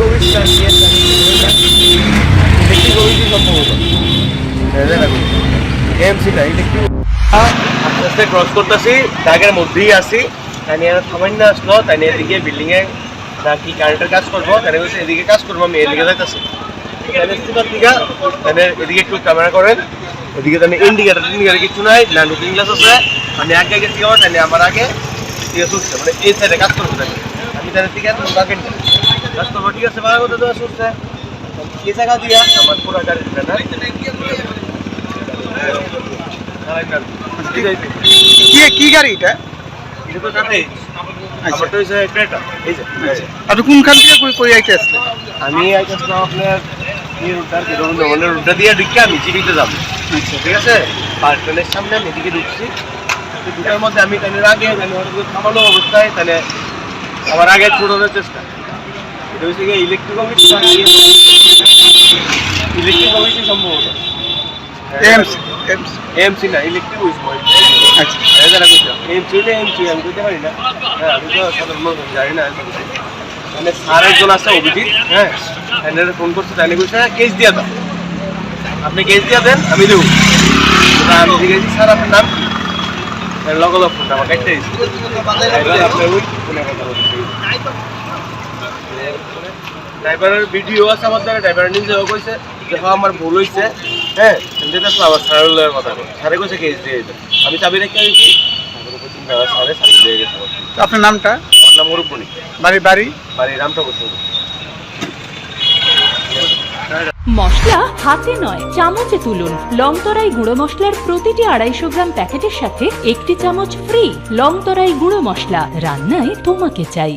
গভীর চাষিয়ে গভীর সম্ভবত। আস্তে আস্তে ক্রস করতেছি, দাগের মধ্যেই আছি। তাই নিয়ে সামান্য আসলো তাই নিয়ে এদিকে বিল্ডিংয়ে না কি কারেন্টের কাজ করব তাই নিয়ে এদিকে কাজ করব, আমি এদিকে যাইতেছি। এদিকে একটু ক্যামেরা করেন। এদিকে তাহলে ইন্ডিকেটার ইন্ডিকেটার কিছু নাই না লুকিং গ্লাস আছে। আমি আগে গেছি আমার তাহলে আমার আগে ঠিক মানে এই সাইডে কাজ করব তাহলে আমি তাহলে ঠিক আছে ভালো কথা তো শুনছে। এই জায়গা দিয়া আমার পুরো গাড়ি না ঠিক আছে কি কি গাড়ি এটা? এটা তো কাটে আমারটা হচ্ছে ক্রেটা এই যে আপনি কোনখান থেকে কই কই আইতে আসলে? আমি আইতেছিলাম আপনার এই রুটটার রবীন্দ্র মানে রুটটা দিয়ে ঢুকে আমি চিকিতে যাব। আচ্ছা। ঠিক আছে? পার্ক সামনে আমি এদিকে ঢুকছি। তো দুটার মধ্যে আমি ট্রেনের আগে হয়তো থামানো অবস্থায় তাহলে আমার আগে ছোটানোর চেষ্টা। হচ্ছে ইলেকট্রিক অফিস ইলেকট্রিক অফিসই সম্ভবত। MC MC. এমসি না ইলেকট্রিক অফিস আচ্ছা। এমসি হলে এমসি আমি বুঝতে পারি না। হ্যাঁ আমি তো সাধারণ মানুষ, জানি না মানে স্যার একজন আছে অভিজিৎ। হ্যাঁ এনারে ফোন করছে তাই কইছে কেস দিয়া দাও। আপনি কেস দিয়া দেন আমি দেবো। আমি জিজ্ঞেস স্যার আপনার নাম কি? এর লগ ফোনটা আমার কাটতে দিচ্ছে আপনার ওই ফোনে কথা বলছি। ড্রাইভারের ভিডিও আছে আমার দ্বারা ড্রাইভার নিজেও কইছে হ্যাঁ আমার ভুল হয়েছে হ্যাঁ যেটা আবার স্যারের কথা কই স্যারে কইছে কেস দিয়ে দিতে। আমি চাবি রেখে দিয়েছি তারপরে কইছি স্যারে চাবি দিয়ে গেছে আপনার নামটা? আমার নাম অরূপণি বাড়ি বাড়ি? বাড়ি রামঠাকুর মশলা হাতে নয় চামচে তুলুন। লংতরাই গুঁড়ো মশলার প্রতিটি আড়াইশো গ্রাম প্যাকেটের সাথে একটি চামচ ফ্রি লংতরাই গুঁড়ো মশলা। রান্নায় তোমাকে চাই।